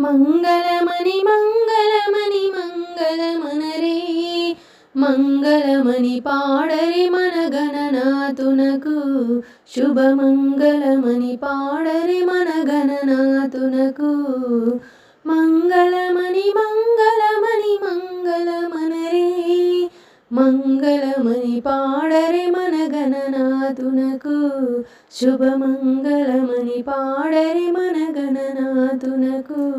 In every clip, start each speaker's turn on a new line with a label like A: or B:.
A: మంగళమణి మంగళమణి మంగళమనరే మంగళమణి పాడరి మన గణనాథునకు. శుభమంగళమణి పాడరి మన గణనాథునకు. మంగళమణి మంగళమని పాడరే మన గణనాథునకు. శుభమంగళమణి పాడరే మన గణనాథునకు.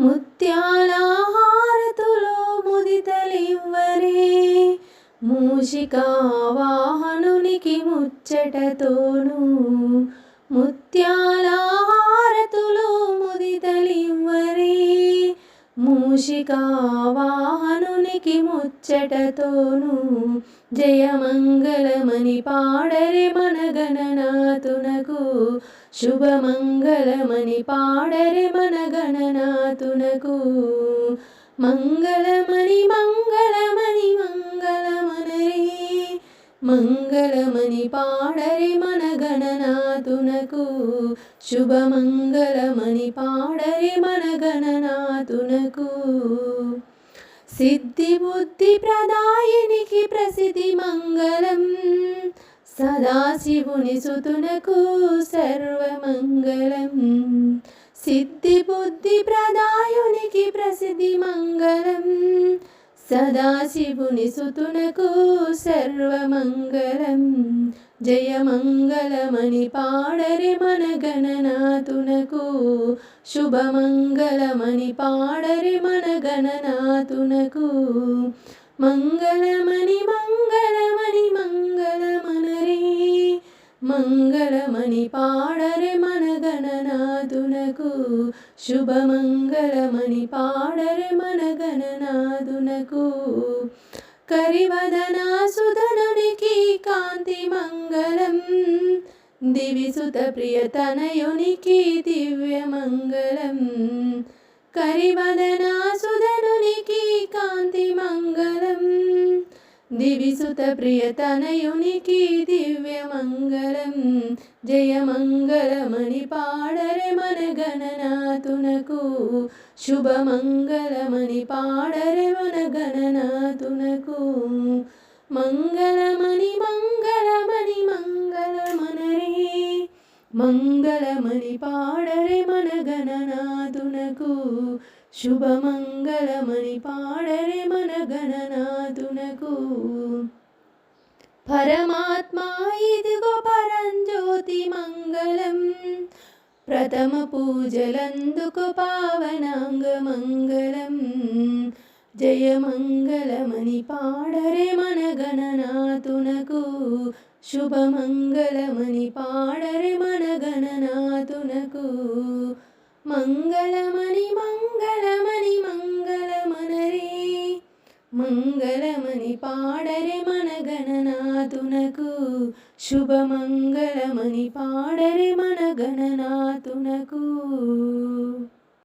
A: ముత్యాల హారతులో ముదితలివ్వరే మూషికావాహనునికి ముచ్చటతోను. ముత్యాల హారతులో ముదితలివ్వరే. మూషికావా ముచ్చటతోనూ జయమంగళమని పాడరే మన గణనాథునకు. శుభమంగళమని పాడరే మన గణనాథునకు. మంగళమణి మంగళమణి మంగళమనరి. మంగళమణి పాడరి మన గణనాథునకు. శుభమంగళమణి పాడరి మన గణనాథునకు. సిద్ధి బుద్ధి ప్రదాయినికి ప్రసిద్ధి మంగళం సదాశివుని సుతునకు సర్వమంగళం సిద్ధి సదాశివుని సుతునకు సర్వమంగళం. జయమంగళమని పాడరి మన గణనాథునకు. శుభమంగళమణి పాడరి మన గణనాథునకు. మంగళమణి మనకు శుభమంగళమణి పాడరే మన గణనాదునకు కరివదన సుధనునికి కాంతి మంగళం దివిసుత ప్రియతనయునికి దివ్య మంగళం. కరివదన సుధనునికి కాంతి మంగళం దివిసుత ప్రియతనయునికి దివ్య మంగళం. జయమంగళమణి పాడరే మన గణనాథునకు. శుభమంగళమణి పాడరే మన గణనాథునకు. మంగళమణి మంగళమణి మంగళమనరే. మంగళమణి పాడరే మన గణనాథునకు. శుభమంగళమణి పాడరే మన గణనాథునకు. పరమాత్మా ఇదిగో పరంజ్యోతి మంగళం. ప్రథమ పూజలందుకు పావనాంగ మంగళం. జయమంగళమణి పాడరే మన గణనాథునకు. శుభమంగళమని పాడరే మన గణనాథునకు. మంగళమణి మంగళమణి మంగళమనరే. మంగళమని పాడరే మన శుభమంగళమని పాడరే మన గణనాథునకు.